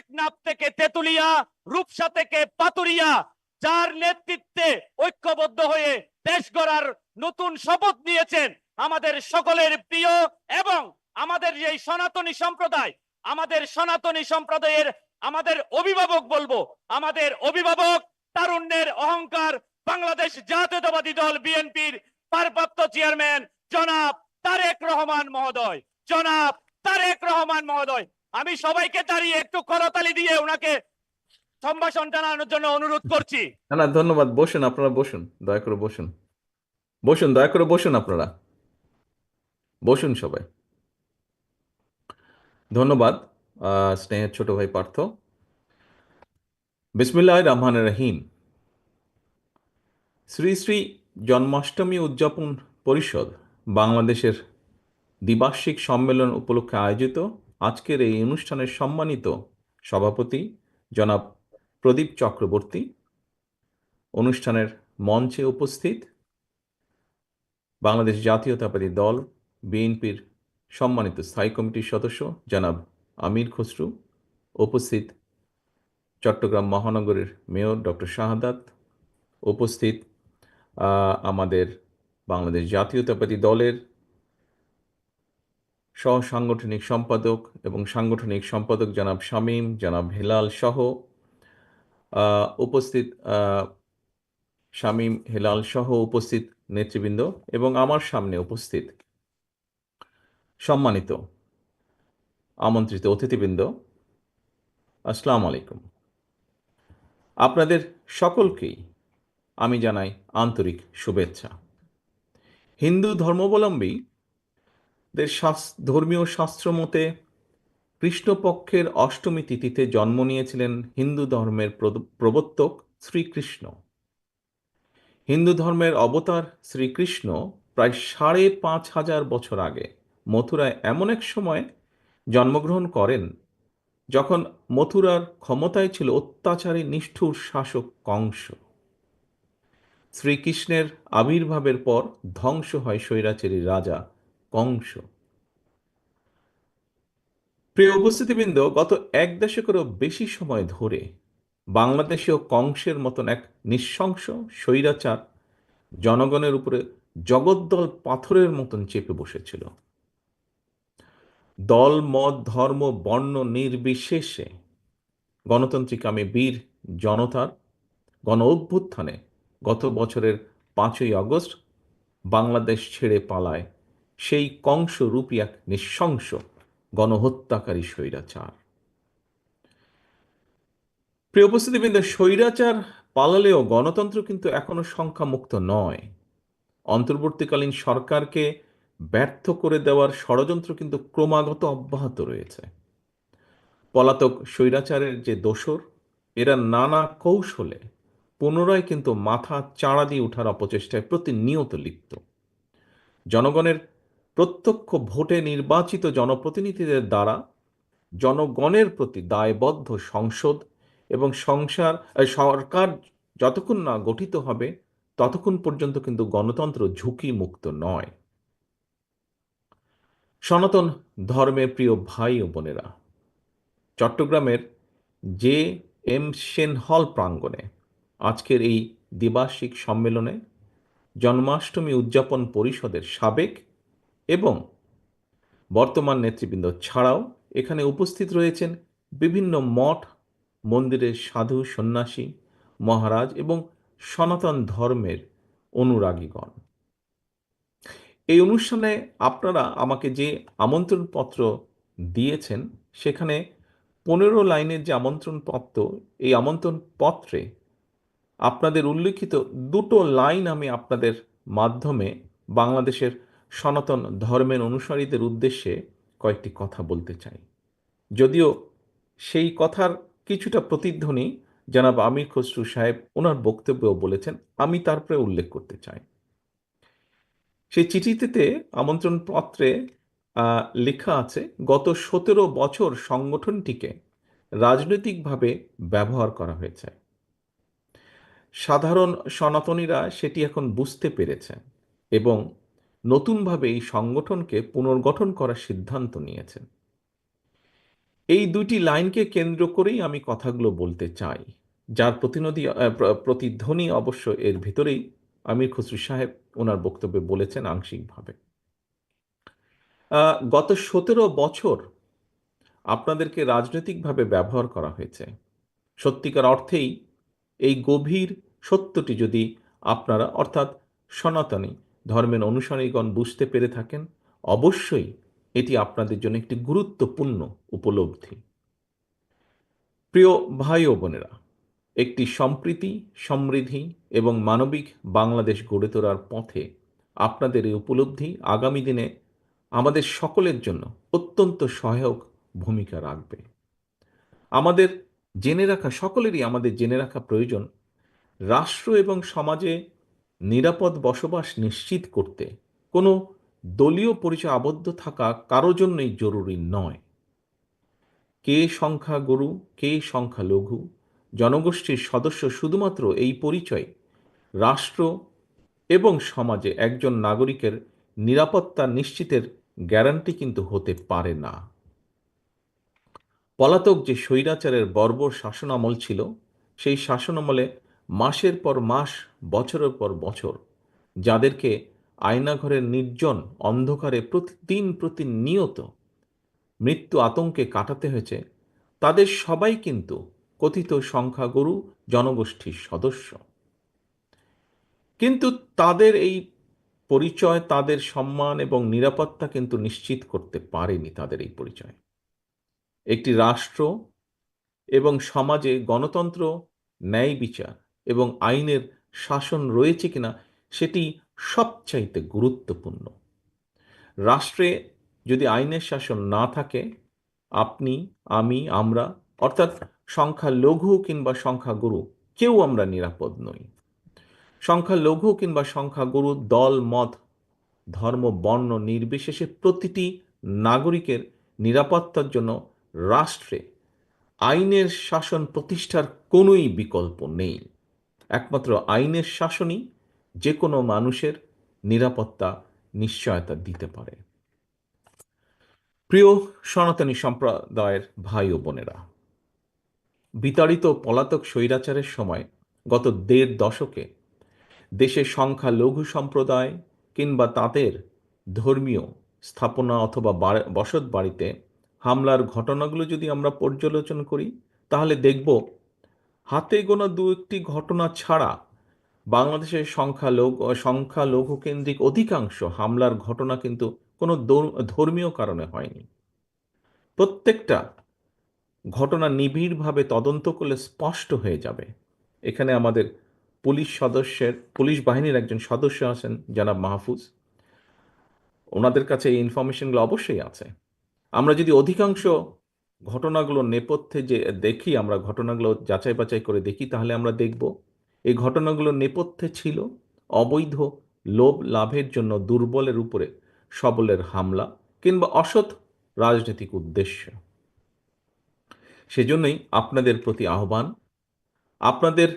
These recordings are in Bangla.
টেকনাফ থেকে তেতুলিয়া, রূপসা থেকে পাতুরিয়া, যার নেতৃত্বে ঐক্যবদ্ধ হয়ে দেশ গড়ার নতুন শপথ নিয়েছেন আমাদের সকলের প্রিয় এবং আমাদের যে সনাতনী সম্প্রদায়, আমাদের সনাতনী সম্প্রদায়ের আমাদের অভিভাবক বলব, আমাদের অভিভাবক তারুণ্যের অহংকার বাংলাদেশ জাতীয়তাবাদী দল বিএনপির ভারপ্রাপ্ত চেয়ারম্যান জনাব তারেক রহমান মহোদয়। জনাব তারেক রহমান মহোদয় আমি সবাইকে দাঁড়িয়ে একটু করতালি দিয়ে ওনাকে সম্ভাষণ জানানোর জন্য অনুরোধ করছি। না না, ধন্যবাদ। বসুন, আপনারা বসুন। দয়া করে বসুন। বসুন, দয়া করে বসুন আপনারা। বসুন সবাই। ধন্যবাদ স্নেহের ছোট ভাই পার্থ। বিসমিল্লাহ রহমান রহিম। শ্রী শ্রী জন্মাষ্টমী উদযাপন পরিষদ বাংলাদেশের দ্বিবার্ষিক সম্মেলন উপলক্ষে আয়োজিত আজকের এই অনুষ্ঠানের সম্মানিত সভাপতি জনাব প্রদীপ চক্রবর্তী। অনুষ্ঠানের মঞ্চে উপস্থিত বাংলাদেশ জাতীয়তাবাদী দল, বিএনপির সম্মানিত স্থায়ী কমিটির সদস্য জনাব আমির খসরু। উপস্থিত চট্টগ্রাম মহানগরের মেয়র ডক্টর শাহাদাত। উপস্থিত আমাদের বাংলাদেশ জাতীয়তাবাদী দলের সহ সাংগঠনিক সম্পাদক এবং সাংগঠনিক সম্পাদক জনাব শামীম, জনাব হেলাল সহ উপস্থিত শামীম, হেলাল সহ উপস্থিত নেতৃবৃন্দ এবং আমার সামনে উপস্থিত সম্মানিত আমন্ত্রিত অতিথিবৃন্দ, আসসালাম আলাইকুম। আপনাদের সকলকেই আমি জানাই আন্তরিক শুভেচ্ছা। হিন্দু ধর্মাবলম্বী দের ধর্মীয় শাস্ত্র মতে কৃষ্ণপক্ষের অষ্টমী তিথিতে জন্ম নিয়েছিলেন হিন্দু ধর্মের প্রবর্তক শ্রীকৃষ্ণ। হিন্দু ধর্মের অবতার শ্রীকৃষ্ণ প্রায় সাড়ে পাঁচ হাজার বছর আগে মথুরায় এমন এক সময় জন্মগ্রহণ করেন, যখন মথুরার ক্ষমতায় ছিল অত্যাচারী নিষ্ঠুর শাসক কংস। শ্রীকৃষ্ণের আবির্ভাবের পর ধ্বংস হয় স্বৈরাচারী রাজা কংস প্রিয় উপস্থিতিবৃন্দ, গত এক দশকেরও বেশি সময় ধরে বাংলাদেশেও কংসের মতন এক নৃশংস স্বৈরাচার জনগণের উপরে জগদ্দল পাথরের মতন চেপে বসেছিল। দল, মত, ধর্ম, বর্ণ নির্বিশেষে গণতান্ত্রিক আমি বীর জনতার গণ অভ্যুত্থানে গত বছরের পাঁচই আগস্ট বাংলাদেশ ছেড়ে পালায় সেই কংস রূপী এক নৃশংস গণহত্যাকারী স্বৈরাচার। প্রিয় উপস্থিতিবৃন্দ, স্বৈরাচার পালালেও গণতন্ত্র কিন্তু এখনও সংখ্যামুক্ত নয়। অন্তর্বর্তীকালীন সরকারকে ব্যর্থ করে দেওয়ার ষড়যন্ত্র কিন্তু ক্রমাগত অব্যাহত রয়েছে। পলাতক স্বৈরাচারের যে দোসর, এরা নানা কৌশলে পুনরায় কিন্তু মাথা চাড়া দিয়ে ওঠার অপচেষ্টায় প্রতিনিয়ত লিপ্ত। জনগণের প্রত্যক্ষ ভোটে নির্বাচিত জনপ্রতিনিধিদের দ্বারা জনগণের প্রতি দায়বদ্ধ সংসদ এবং সংসার সরকার যতক্ষণ না গঠিত হবে, ততক্ষণ পর্যন্ত কিন্তু গণতন্ত্র ঝুঁকি মুক্ত নয়। সনাতন ধর্মের প্রিয় ভাই ও বোনেরা, চট্টগ্রামের জে এম সেন হল প্রাঙ্গণে আজকের এই দ্বিবার্ষিক সম্মেলনে জন্মাষ্টমী উদযাপন পরিষদের সাবেক এবং বর্তমান নেতৃবৃন্দ ছাড়াও এখানে উপস্থিত রয়েছেন বিভিন্ন মঠ মন্দিরের সাধু, সন্ন্যাসী, মহারাজ এবং সনাতন ধর্মের অনুরাগীগণ। এই অনুষ্ঠানে আপনারা আমাকে যে আমন্ত্রণপত্র দিয়েছেন, সেখানে পনেরো লাইনের যে আমন্ত্রণপত্র, এই আমন্ত্রণ পত্রে আপনাদের উল্লিখিত দুটো লাইন আমি আপনাদের মাধ্যমে বাংলাদেশের সনাতন ধর্মের অনুসারীদের উদ্দেশ্যে কয়েকটি কথা বলতে চাই। যদিও সেই কথার কিছুটা প্রতিধ্বনি জনাব আমির খসরু সাহেব ওনার বক্তব্যেও বলেছেন, আমি তারপরে উল্লেখ করতে চাই। সেই চিঠিতে আমন্ত্রণ পত্রে লেখা আছে, গত সতেরো বছর সংগঠনটিকে রাজনৈতিকভাবে ব্যবহার করা হয়েছে। সাধারণ সনাতনীরা সেটি এখন বুঝতে পেরেছে এবং নতুনভাবে এই সংগঠনকে পুনর্গঠন করার সিদ্ধান্ত নিয়েছেন। এই দুটি লাইনকে কেন্দ্র করেই আমি কথাগুলো বলতে চাই। যার প্রতিনিধি প্রতিধ্বনি অবশ্য এর ভিতরেই আমির খসরু সাহেব ওনার বক্তব্যে বলেছেন আংশিকভাবে। গত সতেরো বছর আপনাদেরকে রাজনৈতিকভাবে ব্যবহার করা হয়েছে। সত্যিকার অর্থেই এই গভীর সত্যটি যদি আপনারা, অর্থাৎ সনাতনী ধর্মের অনুসারীগণ বুঝতে পেরে থাকেন, অবশ্যই এটি আপনাদের জন্য একটি গুরুত্বপূর্ণ উপলব্ধি। প্রিয় ভাই ও বোনেরা, একটি সম্প্রীতি, সমৃদ্ধি এবং মানবিক বাংলাদেশ গড়ে তোলার পথে আপনাদের এই উপলব্ধি আগামী দিনে আমাদের সকলের জন্য অত্যন্ত সহায়ক ভূমিকা রাখবে। আমাদের জেনে রাখা, সকলেরই আমাদের জেনে রাখা প্রয়োজন, রাষ্ট্র এবং সমাজে নিরাপদ বসবাস নিশ্চিত করতে কোনো দলীয় পরিচয় আবদ্ধ থাকা কারও জন্যই জরুরি নয়। কে সংখ্যা গরু, কে সংখ্যা লঘু, জনগোষ্ঠীর সদস্য শুধুমাত্র এই পরিচয় রাষ্ট্র এবং সমাজে একজন নাগরিকের নিরাপত্তা নিশ্চিতের গ্যারান্টি কিন্তু হতে পারে না। পলাতক যে স্বৈরাচারের বর্বর শাসনামল ছিল, সেই শাসনামলে মাসের পর মাস, বছরের পর বছর, যাদেরকে আয়নাঘরের নির্জন অন্ধকারে প্রতিদিন প্রতিনিয়ত মৃত্যু আতঙ্কে কাটাতে হয়েছে, তাদের সবাই কিন্তু কথিত সংখ্যাগুরু, জনগোষ্ঠীর সদস্য। কিন্তু তাদের এই পরিচয়, তাদের সম্মান এবং নিরাপত্তা কিন্তু নিশ্চিত করতে পারেনি তাদের এই পরিচয়। একটি রাষ্ট্র এবং সমাজে গণতন্ত্র, ন্যায় বিচার এবং আইনের শাসন রয়েছে কিনা সেটি সবচাইতে গুরুত্বপূর্ণ। রাষ্ট্রে যদি আইনের শাসন না থাকে, আপনি, আমি, আমরা, অর্থাৎ সংখ্যা লঘু কিংবা সংখ্যা গুরু কেউ আমরা নিরাপদ নই। সংখ্যা লঘু কিংবা সংখ্যা গুরু দল, মত, ধর্ম, বর্ণ নির্বিশেষে প্রতিটি নাগরিকের নিরাপত্তার জন্য রাষ্ট্রে আইনের শাসন প্রতিষ্ঠার কোনোই বিকল্প নেই। একমাত্র আইনের শাসনই যে কোনো মানুষের নিরাপত্তা, নিশ্চয়তা দিতে পারে। প্রিয় সনাতনী সম্প্রদায়ের ভাই ও বোনেরা, বিতাড়িত পলাতক স্বৈরাচারের সময় গত দেড় দশকে দেশের সংখ্যা লঘু সম্প্রদায় কিংবা তাদের ধর্মীয় স্থাপনা অথবা বসত বাড়িতে হামলার ঘটনাগুলো যদি আমরা পর্যালোচনা করি, তাহলে দেখব হাতে গোনা দু একটি ঘটনা ছাড়া বাংলাদেশের সংখ্যালঘু সংখ্যালঘু কেন্দ্রিক অধিকাংশ হামলার ঘটনা কিন্তু কোনো ধর্মীয় কারণে হয়নি। প্রত্যেকটা ঘটনা নিবিড়ভাবে তদন্ত করলে স্পষ্ট হয়ে যাবে। এখানে আমাদের পুলিশ সদস্যের, পুলিশ বাহিনীর একজন সদস্য আছেন, জনাব মাহফুজ। ওনাদের কাছে এই ইনফরমেশনগুলো অবশ্যই আছে। আমরা যদি অধিকাংশ ঘটনাগুলো নেপথ্যে যে দেখি, আমরা ঘটনাগুলো যাচাই বাছাই করে দেখি, তাহলে আমরা দেখব। এই ঘটনাগুলো নেপথ্যে ছিল অবৈধ লোভ লাভের জন্য দুর্বলের উপরে সবলের হামলা কিংবা অসৎ রাজনৈতিক উদ্দেশ্য। সেজন্যই আপনাদের প্রতি আহ্বান, আপনাদের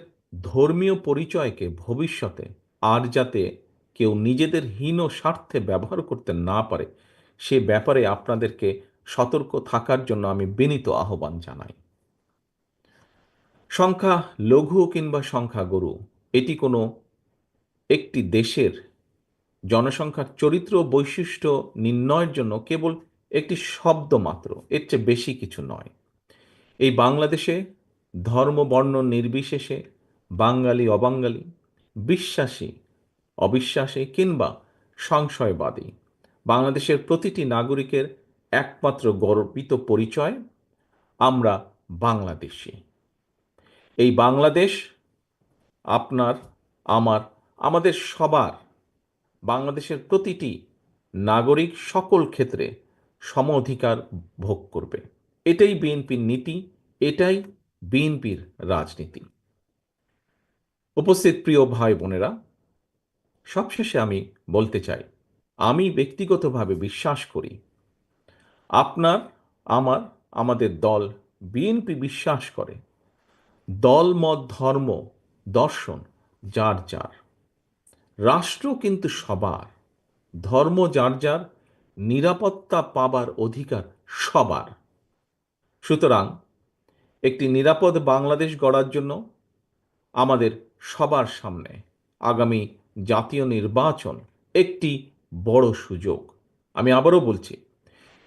ধর্মীয় পরিচয়কে ভবিষ্যতে আর যাতে কেউ নিজেদের হীন স্বার্থে ব্যবহার করতে না পারে, সে ব্যাপারে আপনাদেরকে সতর্ক থাকার জন্য আমি বিনীত আহ্বান জানাই। সংখ্যা লঘু কিংবা সংখ্যা গরু, এটি কোনো একটি দেশের জনসংখ্যার চরিত্র বৈশিষ্ট্য নির্ণয়ের জন্য কেবল একটি শব্দ মাত্র, এর চেয়ে বেশি কিছু নয়। এই বাংলাদেশে ধর্ম, বর্ণ নির্বিশেষে বাঙালি, অবাঙালি, বিশ্বাসী, অবিশ্বাসী কিংবা সংশয়বাদী, বাংলাদেশের প্রতিটি নাগরিকের একমাত্র গর্বিত পরিচয়, আমরা বাংলাদেশি। এই বাংলাদেশ আপনার, আমার, আমাদের সবার, বাংলাদেশের প্রতিটি নাগরিক সকল ক্ষেত্রে সম অধিকার ভোগ করবে। এটাই বিএনপির নীতি, এটাই বিএনপির রাজনীতি। উপস্থিত প্রিয় ভাই বোনেরা, সবশেষে আমি বলতে চাই, আমি ব্যক্তিগতভাবে বিশ্বাস করি আপনার, আমার, আমাদের দল, বিএনপি বিশ্বাস করে। দল, মত, ধর্ম, দর্শন, যার যার। রাষ্ট্র কিন্তু সবার। ধর্ম, যার যার, নিরাপত্তা পাবার অধিকার সবার। সুতরাং একটি নিরাপদ বাংলাদেশ গড়ার জন্য আমাদের সবার সামনে আগামী জাতীয় নির্বাচন একটি বড় সুযোগ। আমি আবারও বলছি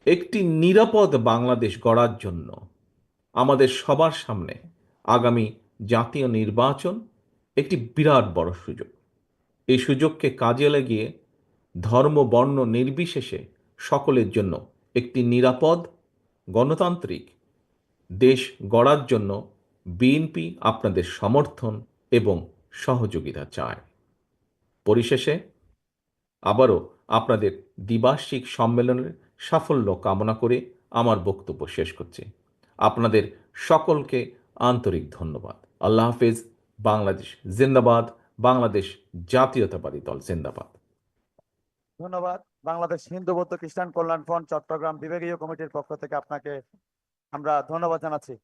একটি নিরাপদ বাংলাদেশ গড়ার জন্য আমাদের সবার সামনে আগামী জাতীয় নির্বাচন একটি বিরাট বড় সুযোগ। এই সুযোগকে কাজে লাগিয়ে ধর্ম, বর্ণ নির্বিশেষে সকলের জন্য একটি নিরাপদ, গণতান্ত্রিক দেশ গড়ার জন্য বিএনপি আপনাদের সমর্থন এবং সহযোগিতা চায়। পরিশেষে আবারও আপনাদের দ্বিবার্ষিক সম্মেলনের সাফল্য কামনা করে আমার বক্তব্য শেষ করছি। আপনাদের সকলকে আন্তরিক ধন্যবাদ। আল্লাহ হাফেজ। বাংলাদেশ জিন্দাবাদ। বাংলাদেশ জাতীয়তাবাদী দল জিন্দাবাদ। ধন্যবাদ। বাংলাদেশ হিন্দু, বৌদ্ধ, খ্রিস্টান কল্যাণ ফ্রন্ট চট্টগ্রাম বিভাগীয় কমিটির পক্ষ থেকে আপনাকে আমরা ধন্যবাদ জানাচ্ছি।